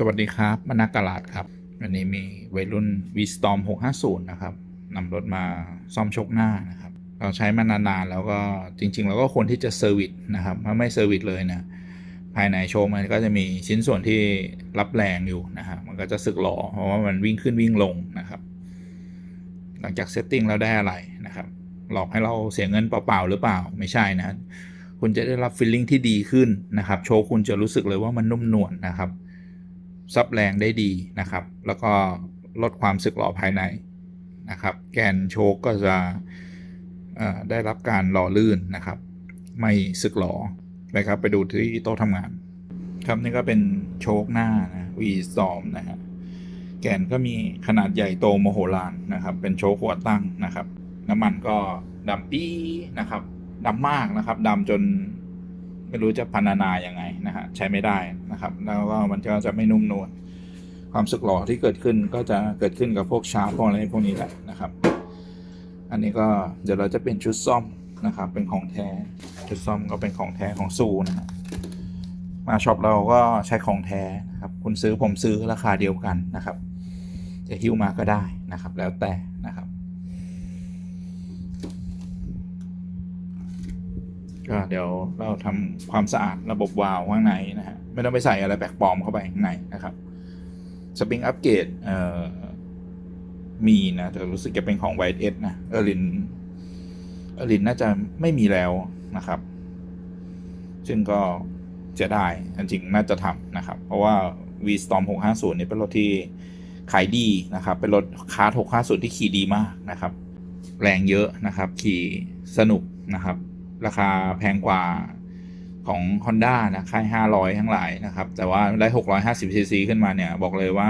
สวัสดีครับมนากาลาดครับ วันนี้มีวัยรุ่น v s t o r m 650 นะครับนำรถมาซ่อมชกหน้านะครับ เราใช้มานานๆแล้วก็จริง ๆ เราก็ควรที่จะเซอร์วิสนะครับถ้าไม่เซอร์วิสเลยนะภายในโชว์มันก็จะมีชิ้นส่วนที่รับแรงอยู่นะครับมันก็จะสึกหลอเพราะว่ามันวิ่งขึ้นวิ่งลงนะครับ หลังจากเซตติ้งแล้วได้อะไรนะครับ หลอกให้เราเสียเงินเปล่าๆหรือเปล่าไม่ใช่นะคุณจะได้รับฟีลลิ่งที่ดีขึ้นนะครับ โชว์คุณจะรู้สึกเลยว่ามันนุ่มนวลนะครับ ซับแรงได้ดีนะครับ แล้วก็ลดความสึกหรอภายในนะครับ แกนโชคก็จะได้รับการหล่อลื่นนะครับ ไม่สึกหรอนะครับ ไปดูที่โต๊ะทำงาน ครับนี่ก็เป็นโชคหน้านะวีซอมนะฮะแกนก็มีขนาดใหญ่โตโมโหลานนะครับ เป็นโชคหัวตั้งนะครับ น้ำมันก็ดำปี้นะครับดำมากนะครับดำจน ไม่รู้จะพรรณนายังไงนะฮะใช้ไม่ได้นะครับ แล้วก็มันก็จะไม่นุ่มนวลความสึกหล่อที่เกิดขึ้นก็จะเกิดขึ้นกับพวกชาร์พวกอะไรพวกนี้แหละนะครับ อันนี้ก็เดี๋ยวเราจะเป็นชุดซ่อมนะครับ เป็นของแท้ ชุดซ่อมก็เป็นของแท้ของซูนะฮะมาช็อปเราก็ใช้ของแท้นะครับ คุณซื้อผมซื้อราคาเดียวกันนะครับ จะหิ้วมาก็ได้นะครับ แล้วแต่นะครับ ก็เดี๋ยวเราทำความสะอาดระบบวาล์วข้างในนะฮะไม่ต้องไปใส่อะไรแปลกปลอมเข้าไปข้างในนะครับสปริงอัปเกรดเอ่อมีนะแต่รู้สึกจะเป็นของ White S นะเออรินเออรินน่าจะไม่มีแล้วนะครับ ซึ่งก็จะได้จริงๆน่าจะทำนะครับ เพราะว่า V Storm 650นี่เป็นรถที่ขายดีนะครับ เป็นรถคาร์ท650 ที่ขี่ดีมากนะครับ แรงเยอะนะครับ ขี่สนุกนะครับ ราคาแพงกว่าของ Honda นะค่าย 500 ทั้งหลายนะครับ แต่ว่าได้ 650 cc ขึ้นมาเนี่ย บอกเลยว่า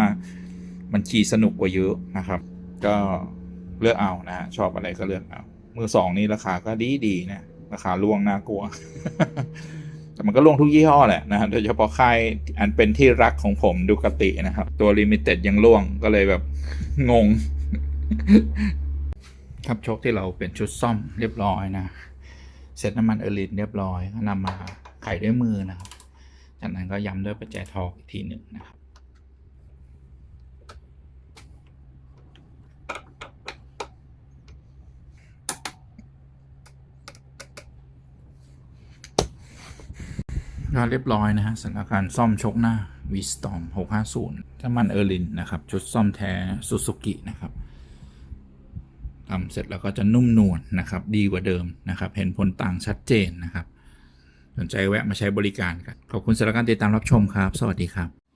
มันขี่สนุกกว่าเยอะนะครับ ก็เลือกเอานะฮะชอบอะไรก็เลือกเอา มือสองนี่ราคาก็ดีดีนะ ราคาล่วงน่ากลัว แต่มันก็ล่วงทุกยี่ห้อแหละนะฮะโดยเฉพาะค่ายอันเป็นที่รักของผมดูกตินะครับ ตัวลิมิเต็ดยังล่วงก็เลยแบบงง ครับโชคที่เราเป็นชุดซ่อมเรียบร้อยนะ เสร็จน้ำมันเออร์ลินเรียบร้อยก็นำมาไขด้วยมือนะครับ จากนั้นก็ย้ำด้วยประแจทอกอีกทีหนึ่งนะครับก็เรียบร้อยนะฮะสำหรับการซ่อมชกหน้า v s t o r m 650น้ำมันเออร์ลินนะครับ ชุดซ่อมแท้ซูซูกินะครับ ทำเสร็จแล้วก็จะนุ่มนวลนะครับ ดีกว่าเดิมนะครับ เห็นผลต่างชัดเจนนะครับ สนใจแวะมาใช้บริการกัน ขอบคุณสำหรับการติดตามรับชมครับ สวัสดีครับ